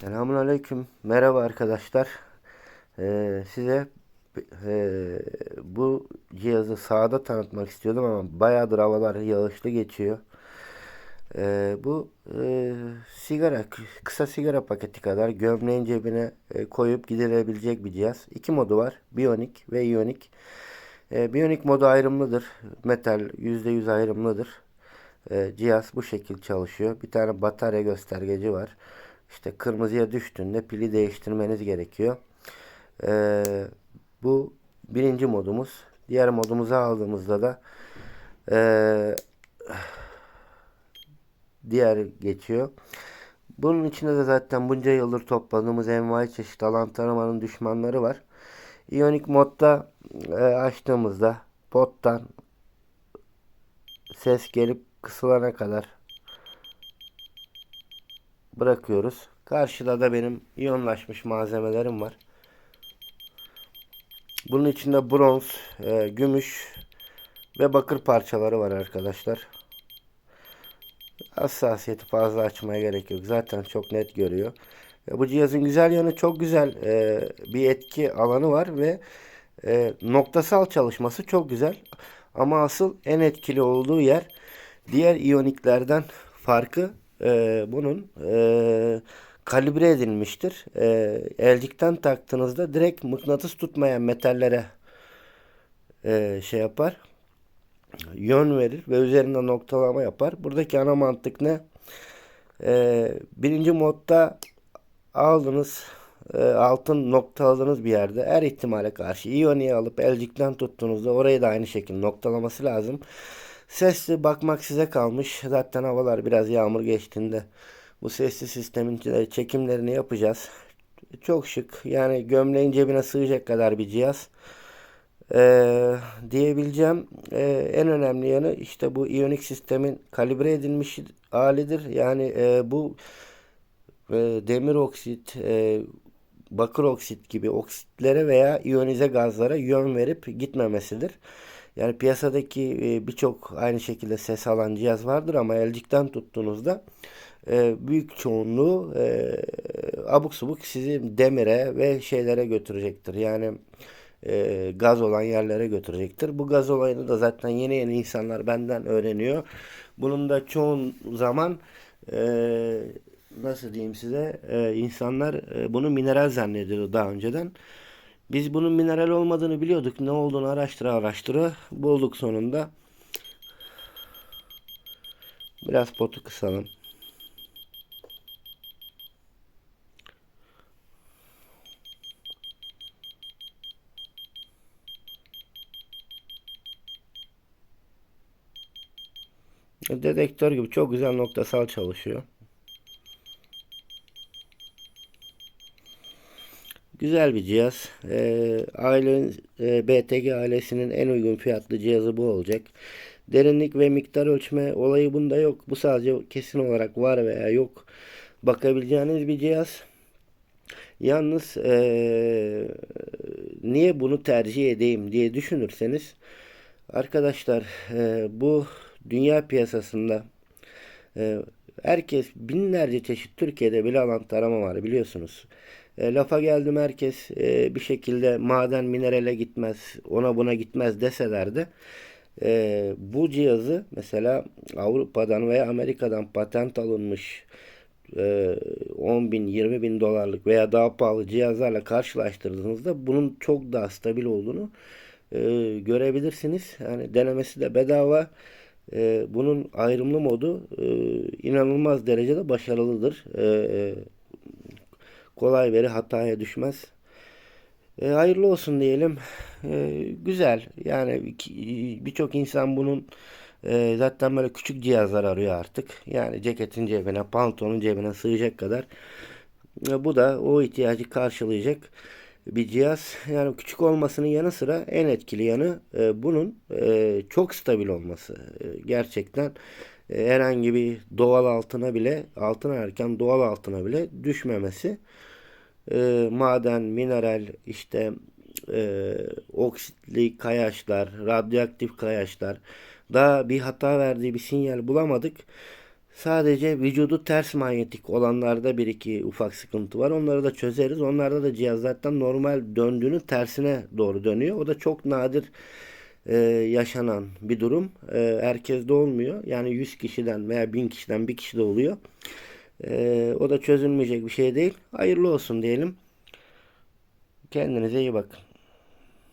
Selamun Aleyküm. Merhaba arkadaşlar. Ee, size e, bu cihazı sağda tanıtmak istiyordum ama bayağıdır havalar yağışlı geçiyor. Ee, bu e, sigara, kısa sigara paketi kadar gömleğin cebine e, koyup gidilebilecek bir cihaz. İki modu var. Bionic ve Ionic. E, Bionic modu ayrımlıdır. Metal %100 ayrımlıdır. E, cihaz bu şekil çalışıyor. Bir tane batarya göstergeci var. İşte kırmızıya düştüğünde pili değiştirmeniz gerekiyor. Ee, bu birinci modumuz. Diğer modumuzu aldığımızda da ee, diğer geçiyor. Bunun içinde de zaten bunca yıldır topladığımız envai çeşit alan taramanın düşmanları var. Ionic modda e, açtığımızda pottan ses gelip kısılana kadar bırakıyoruz. Karşıda da benim iyonlaşmış malzemelerim var. Bunun içinde bronz, e, gümüş ve bakır parçaları var arkadaşlar. Hassasiyeti fazla açmaya gerek yok. Zaten çok net görüyor. E, bu cihazın güzel yanı çok güzel e, bir etki alanı var ve e, noktasal çalışması çok güzel. Ama asıl en etkili olduğu yer diğer iyoniklerden farkı e, bunun e, kalibre edilmiştir. E, elcikten taktığınızda direkt mıknatıs tutmayan metallere e, şey yapar. Yön verir ve üzerinde noktalama yapar. Buradaki ana mantık ne? E, birinci modda aldınız e, altın noktaladığınız bir yerde her ihtimale karşı iyoniyi alıp elcikten tuttuğunuzda orayı da aynı şekilde noktalaması lazım. Sesli bakmak size kalmış. Zaten havalar biraz yağmur geçtiğinde bu sesli sistemin çekimlerini yapacağız. Çok şık. Yani gömleğin cebine sığacak kadar bir cihaz. Ee, diyebileceğim ee, en önemli yanı işte bu iyonik sistemin kalibre edilmiş halidir. Yani e, bu e, demir oksit, e, bakır oksit gibi oksitlere veya iyonize gazlara yön verip gitmemesidir. Yani piyasadaki e, birçok aynı şekilde ses alan cihaz vardır ama elcikten tuttuğunuzda e, büyük çoğunluğu e, abuk subuk sizi demire ve şeylere götürecektir. Yani gaz olan yerlere götürecektir. Bu gaz olayını da zaten yeni yeni insanlar benden öğreniyor. Bunun da çoğun zaman nasıl diyeyim size insanlar bunu mineral zannediyordu daha önceden. Biz bunun mineral olmadığını biliyorduk. Ne olduğunu araştıra araştıra bulduk sonunda. Biraz potu kısalım. Dedektör gibi çok güzel noktasal çalışıyor. Güzel bir cihaz. Ee, ailenin, e, BTG ailesinin en uygun fiyatlı cihazı bu olacak. Derinlik ve miktar ölçme olayı bunda yok. Bu sadece kesin olarak var veya yok. Bakabileceğiniz bir cihaz. Yalnız ee, niye bunu tercih edeyim diye düşünürseniz arkadaşlar e, bu dünya piyasasında e, herkes binlerce çeşit Türkiye'de bile alan tarama var biliyorsunuz. E, lafa geldim herkes e, bir şekilde maden minerale gitmez, ona buna gitmez deseler de e, bu cihazı mesela Avrupa'dan veya Amerika'dan patent alınmış e, 10 bin 20 bin dolarlık veya daha pahalı cihazlarla karşılaştırdığınızda bunun çok daha stabil olduğunu e, görebilirsiniz. Yani denemesi de bedava. E, bunun ayrımlı modu e, inanılmaz derecede başarılıdır. E, e, kolay veri hataya düşmez. E, hayırlı olsun diyelim. E, güzel. Yani birçok insan bunun e, zaten böyle küçük cihazlar arıyor artık. Yani ceketin cebine, pantolonun cebine sığacak kadar. E, bu da o ihtiyacı karşılayacak bir cihaz. Yani küçük olmasının yanı sıra en etkili yanı e, bunun e, çok stabil olması. E, gerçekten e, herhangi bir doğal altına bile altın ararken doğal altına bile düşmemesi e, maden, mineral, işte e, oksitli kayaçlar, radyoaktif kayaçlar daha bir hata verdiği bir sinyal bulamadık. Sadece vücudu ters manyetik olanlarda bir iki ufak sıkıntı var. Onları da çözeriz. Onlarda da cihaz zaten normal döndüğünün tersine doğru dönüyor. O da çok nadir e, yaşanan bir durum. E, herkeste olmuyor. Yani 100 kişiden veya 1000 kişiden bir kişi de oluyor. E, o da çözülmeyecek bir şey değil. Hayırlı olsun diyelim. Kendinize iyi bakın.